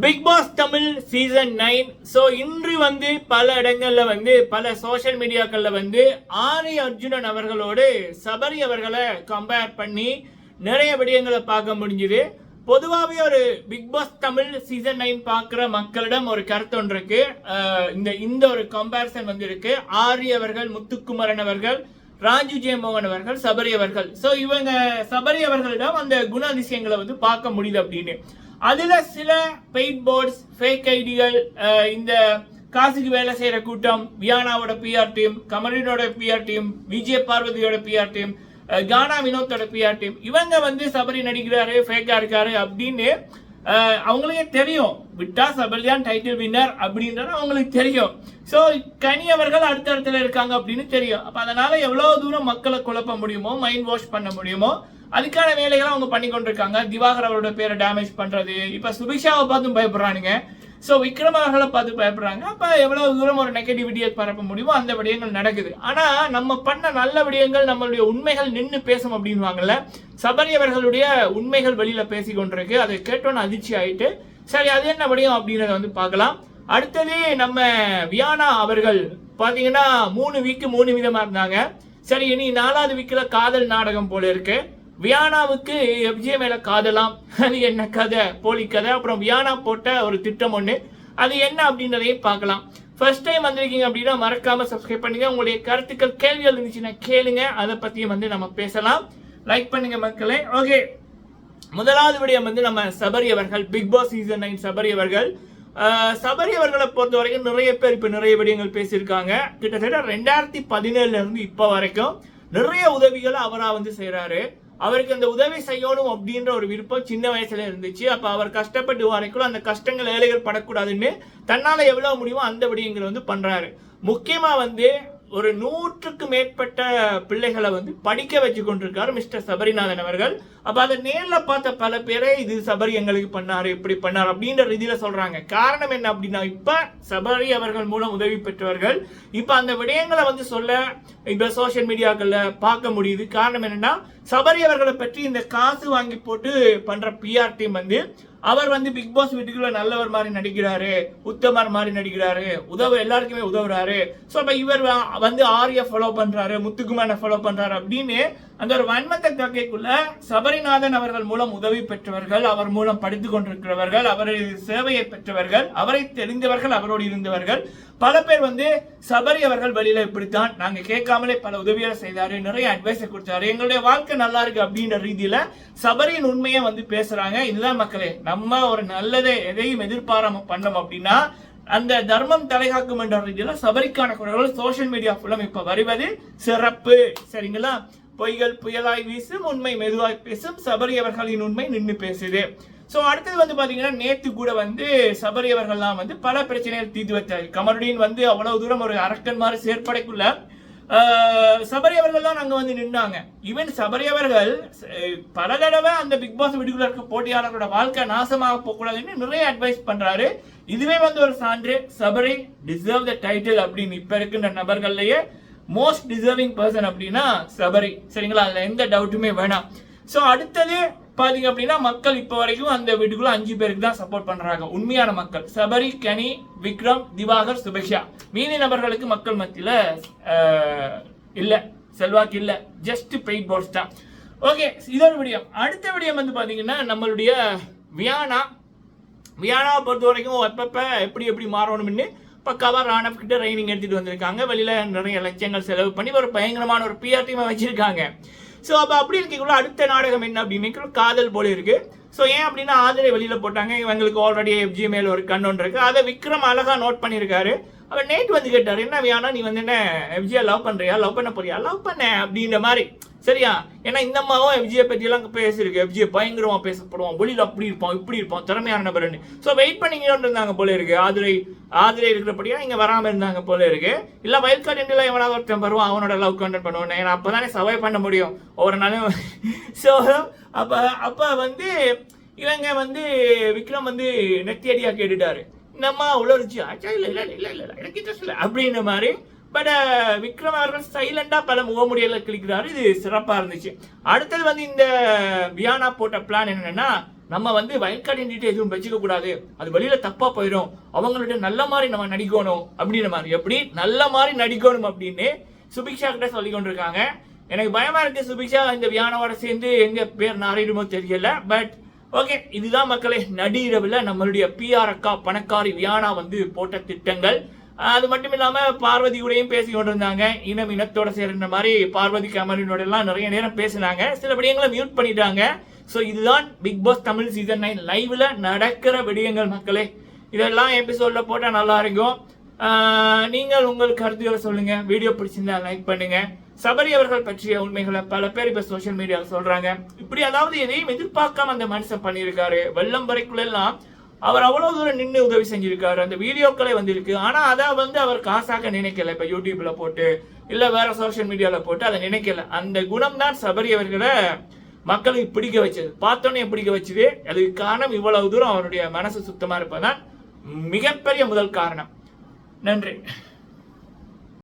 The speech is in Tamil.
Bigg Boss Tamil season nine so இன்று வந்து பல இடங்களில் வந்து பல சோஷியல் மீடியாக்களில் வந்து ஆரி அர்ஜுனன் அவர்களோடு சபரி அவர்களை கம்பேர் பண்ணி நிறைய விடயங்களை பார்க்க முடிஞ்சுது. பொதுவாகவே ஒரு Bigg Boss Tamil season nine பார்க்குற மக்களிடம் ஒரு கருத்து ஒன்று இருக்கு. இந்த இந்த ஒரு கம்பேரிசன் வந்து இருக்கு. ஆரி அவர்கள் முத்துக்குமரன் அவர்கள் ராஜு ஜெயமோகன் அவர்கள் சபரி அவர்கள். ஸோ இவங்க சபரி அவர்களிடம் அந்த குணாதிசயங்களை வந்து பார்க்க முடியுது அப்படின்னு. அதுல சில பெயிட் போர்ட்ஸ் ஃபேக் ஐடிகள் இந்த காசுக்கு வேலை செய்யற கூட்டம் வியானாவோட பிஆர் டீம் கமலினோட பிஆர் டீம் விஜய பார்வதியோட பிஆர் டீம் கானா வினோத்தோட பிஆர் டீம் இவங்க வந்து சபரி நடிக்கிறாரு ஃபேக்கா இருக்காரு அப்படின்னு அஹ், அவங்களுக்கே தெரியும். விட்டா சபரி தான் டைட்டில் வின்னர் அப்படின்றது அவங்களுக்கு தெரியும். ஸோ கனி அவர்கள் அடுத்த இடத்துல இருக்காங்க அப்படின்னு தெரியும். அப்ப அதனால எவ்வளவு தூரம் மக்களை குழப்ப முடியுமோ மைண்ட் வாஷ் பண்ண முடியுமோ அதுக்கான வேலைகளை அவங்க பண்ணி கொண்டிருக்காங்க திவாகர் அவரோட பேரை டேமேஜ் பண்றது. இப்ப சுபிக்ஷாவை பார்த்தும் பயப்படுறானுங்க. ஸோ விக்ரம் அவர்களை பார்த்து பயப்படுறாங்க. அப்போ எவ்வளோ தூரம் ஒரு நெகட்டிவிட்டியை பரப்ப முடியுமோ அந்த விடயங்கள் நடக்குது. ஆனால் நம்ம பண்ண நல்ல விடயங்கள் நம்மளுடைய உண்மைகள் நின்று பேசும் அப்படின்வாங்கல்ல சபரி அவர்களுடைய உண்மைகள் வெளியில் பேசி கொண்டிருக்கு. அதை கேட்டோன்னு அதிர்ச்சி ஆயிட்டு சரி அது என்ன விடயம் அப்படின்றத வந்து பார்க்கலாம். அடுத்தது நம்ம வியானா அவர்கள் பார்த்தீங்கன்னா மூணு வீக்கு மூணு விதமாக இருந்தாங்க. சரி இனி நாலாவது வீக்கில் காதல் நாடகம் போல இருக்குது வியானாவுக்கு எஃப்ஜே மேல காதலாம். அது என்ன கதை? போலி கதை. அப்புறம் வியானா போட்ட ஒரு திட்டம் ஒன்று அது என்ன அப்படின்றதையும் பார்க்கலாம். ஃபர்ஸ்ட் டைம் வந்திருக்கீங்க அப்படின்னா மறக்காம சப்ஸ்கிரைப் பண்ணுங்க. உங்களுடைய கருத்துக்கள் கேள்விகள் இருந்துச்சுன்னா கேளுங்க. அதை பத்தியும் வந்து நம்ம பேசலாம். லைக் பண்ணுங்க மக்களே. ஓகே முதலாவது விடயம் வந்து நம்ம சபரி அவர்கள் Bigg Boss season nine Sabari அவர்கள். சபரி அவர்களை பொறுத்த வரைக்கும் நிறைய பேர் இப்போ நிறைய விடயங்கள் பேசியிருக்காங்க. கிட்டத்தட்ட ரெண்டாயிரத்தி பதினேழுல இருந்து வரைக்கும் நிறைய உதவிகளை அவராக வந்து செய்கிறாரு அவருக்கு அந்த உதவி செய்யணும் அப்படின்ற ஒரு விருப்பம் சின்ன வயசுல இருந்துச்சு. அப்ப அவர் கஷ்டப்பட்டு வரைக்கும் அந்த கஷ்டங்கள் ஏழைகள் படக்கூடாதுன்னு தன்னால எவ்வளவு முடியுமோ அந்த விடயங்களை வந்து பண்றாரு. முக்கியமா வந்து ஒரு நூற்றுக்கு மேற்பட்ட பிள்ளைகளை வந்து படிக்க வச்சு கொண்டிருக்காரு மிஸ்டர் சபரிநாதன் அவர்கள். அப்போ அதை நேரில் பார்த்த பல பேரே இது சபரி எங்களுக்கு பண்ணார் இப்படி பண்ணாரு அப்படின்ற ரீதியில சொல்றாங்க. காரணம் என்ன அப்படின்னா இப்போ சபரி அவர்கள் மூலம் உதவி பெற்றவர்கள் இப்போ அந்த விடயங்களை வந்து சொல்ல இப்போ சோஷியல் மீடியாக்கள்ல பார்க்க முடியுது. காரணம் என்னன்னா சபரி அவர்களை பற்றி இந்த காசு வாங்கி போட்டு பண்ற பிஆர் டீம் வந்து அவர் வந்து பிக் பாஸ் வீட்டுக்குள்ள நல்லவர் மாதிரி நடிக்கிறாரு உத்தமர் மாதிரி நடிக்கிறாரு உதவ எல்லாருக்குமே உதவுறாரு. ஸோ அப்ப இவர் வந்து ஆரிய ஃபாலோ பண்றாரு முத்துக்குமாரை ஃபாலோ பண்றாரு அப்படின்னு அந்த ஒரு வன்மத்தை கக்கைக்குள்ள குமரிநாதன் அவர்கள் மூலம் உதவி பெற்றவர்கள் அவர் மூலம் படித்துக் கொண்டிருக்கிறவர்கள் அவரது சேவையை பெற்றவர்கள் அவரை தெரிந்தவர்கள் அவரோடு இருந்தவர்கள். பல பேர் வந்து சபரி அவர்கள் வெளியில இப்படித்தான் நாங்க கேட்காமலே பல உதவிகளை செய்தாரு நிறைய அட்வைஸ் கொடுத்தாரு. எங்களுடைய வாழ்க்கை நல்லா இருக்கு அப்படின்ற ரீதியில சபரியின் உண்மையை வந்து பேசுறாங்க. இதுதான் மக்களே நம்ம ஒரு நல்லதை எதையும் எதிர்பாராம பண்ணோம் அப்படின்னா அந்த தர்மம் தலைகாக்கும் என்ற ரீதியில சபரிக்கான குரல்கள் சோசியல் மீடியா ஃபுல்லும் இப்ப வருவது சிறப்பு. சரிங்களா? பொய்கள் புயலாய் வீசும் உண்மை மெதுவாய் பேசும் சபரி அவர்களின் உண்மை நின்று பேசுது. ஸோ அடுத்தது வந்து பார்த்தீங்கன்னா நேற்று கூட வந்து சபரி அவர்கள்லாம் வந்து பல பிரச்சனைகள் தீர்த்து வச்சாரு கமருடீன் வந்து அவ்வளவு தூரம் ஒரு அரக்கன் மாதிரி செயற்படைக்குள்ள சபரி அவர்கள் தான் வந்து நின்னாங்க. ஈவன் சபரி அவர்கள் பல தடவை அந்த பிக் பாஸ் வீட்டுக்குள்ள இருக்க போட்டியாளர்களோட வாழ்க்கை நாசமாக போகக்கூடாதுன்னு நிறைய அட்வைஸ் பண்றாரு. இதுவே வந்து ஒரு சான்று. சபரி டிசர்வ் த டைட்டில் அப்படின்னு இப்ப இருக்கின்ற நபர்கள்லயே மோஸ்ட் டிசர்விங் பர்சன் அப்படின்னா சபரி. சரிங்களா? அதில் எந்த டவுட்டுமே வேணாம். ஸோ அடுத்தது பார்த்தீங்க அப்படின்னா மக்கள் இப்போ வரைக்கும் அந்த வீட்டுக்குள்ள அஞ்சு பேருக்கு தான் சப்போர்ட் பண்றாங்க. உண்மையான மக்கள். சபரி கனி விக்ரம் திவாகர் சுபேஷா மீதி நபர்களுக்கு மக்கள் மத்தியில் இல்லை. செல்வாக்கு இல்லை. ஜஸ்ட் பெயிட் போர்ட்ஸ் தான். ஓகே இதொரு விடியம். அடுத்த விடியம் வந்து பார்த்தீங்கன்னா நம்மளுடைய வியானா. வியானாவை பொறுத்த வரைக்கும் எப்பப்போ எப்படி எப்படி மாறணும்னு பக்காவாக ராணப் கிட்ட ட்ரைனிங் எடுத்துகிட்டு வந்திருக்காங்க. வெளியில் நிறைய லட்சங்கள் செலவு பண்ணி ஒரு பயங்கரமான ஒரு பிஆர் டீமை வச்சுருக்காங்க. ஸோ அப்போ அப்படி இருக்கக்குள்ள அடுத்த நாடகம் என்ன அப்படின்னு காதல் போல இருக்குது ஸோ ஏன் அப்படின்னா ஆதரை வெளியில் போட்டாங்க. இவங்களுக்கு ஆல்ரெடி எஃப்ஜி மேல ஒரு கண் ஒன்று அதை விக்ரம் அழகாக நோட் பண்ணியிருக்காரு அவர் நேட் வந்து கேட்டார் என்ன வியானா நீ வந்து என்ன எஃப்ஜியை லவ் பண்ணுறியா லவ் பண்ண போறியா? லவ் பண்ண அப்படின்ற மாதிரி. சரியா? ஏன்னா இந்த அம்மாவும் எஃப்ஜியை பத்தி எல்லாம் பேசியிருக்கு. எஃப்ஜியை பயங்கரமாக பேசப்படுவான். வெளியில் அப்படி இருப்பான் இப்படி இருப்பான். திறமையான நபர்னு ஸோ வெயிட் பண்ணிக்கிட்டு இருந்தாங்க போல இருக்கு. ஆதிரை ஆதிரை இருக்கிறபடியா இங்கே வராமல் இருந்தாங்க போல இருக்கு. இல்லை வயல் கார்டு எவனாவது ஒருத்தன் வருவான் அவனோட லவ் கண்டென்ட் பண்ணுவான் ஏன்னா அப்பதானே சர்வை பண்ண முடியும். ஒவ்வொரு நாளும். ஸோ அப்போ அப்போ வந்து இவங்க வந்து விக்ரம் வந்து நெத்தியடியாக கேட்டுட்டாரு. இந்த அம்மா உளறிச்சு ஆச்சா இல்லை இல்லை இல்லை இல்லை எனக்கு இன்ட்ரெஸ்ட் இல்லை. அப்படின்ற மாதிரி பட் விக்ரம் அவர்கள் சைலண்டாக பல முகமுடியல கிளிக்கிறாரு இது சிறப்பாக இருந்துச்சு. அடுத்தது வந்து இந்த வியானா போட்ட பிளான் என்னென்னா நம்ம வந்து வயல்காடு எதுவும் வச்சுக்க கூடாது. அது வெளியில தப்பா போயிடும் அவங்கள்ட்ட நல்ல மாதிரி நம்ம நடிக்கணும் அப்படின்ற மாதிரி. எப்படி? நல்ல மாதிரி நடிக்கணும் அப்படின்னு சுபிக்ஷா கிட்ட சொல்லி கொண்டிருக்காங்க. எனக்கு பயமா இருக்கு சுபிக்ஷா இந்த வியானாவோட சேர்ந்து எங்க பேர் நாரிடுமோ தெரியல. பட் ஓகே இதுதான் மக்களே நடிகரவில் நம்மளுடைய பிஆர் அக்கா பணக்காரி வியானா வந்து போட்ட திட்டங்கள். அது மட்டும் இல்லாம பார்வதி கூடயும் பேசி கொண்டிருந்தாங்க. இனம் இனத்தோட சேர்ந்த மாதிரி பார்வதி கமலினோட எல்லாம் நிறைய நேரம் பேசினாங்க. சில விடயங்களை மியூட் பண்ணிட்டாங்க. ஸோ இதுதான் Bigg Boss Tamil season nine லைவ்ல நடக்கிற விடயங்கள் மக்களே. இதெல்லாம் எபிசோட்ல போட்டா நல்லா இருக்கும். நீங்கள் உங்கள் கருத்துக்களை சொல்லுங்க. வீடியோ பிடிச்சிருந்தா லைக் பண்ணுங்க. சபரி அவர்கள் பற்றிய உண்மைகளை பல பேர் இப்ப சோஷியல் மீடியாவில் சொல்றாங்க. இப்படி அதாவது எதையும் எதிர்பார்க்காம அந்த மனுஷன் பண்ணியிருக்காரு. வெள்ளம் வரைக்குள்ள எல்லாம் அவர் அவ்வளவு தூரம் நின்று உதவி செஞ்சிருக்காரு. அந்த வீடியோக்களே வந்திருக்கு. ஆனா அதை வந்து அவர் காசாக நினைக்கல. இப்ப யூடியூப்ல போட்டு இல்ல வேற சோஷியல் மீடியால போட்டு அதை நினைக்கல. அந்த குணம் தான் சபரி அவர்களை மக்களுக்கு பிடிக்க வச்சது. பார்த்தோன்னே பிடிக்க வச்சது. அதுக்கு காரணம் இவ்வளவு தூரம் அவருடைய மனசு சுத்தமா இருப்பதுதான் மிகப்பெரிய முதல் காரணம். நன்றி.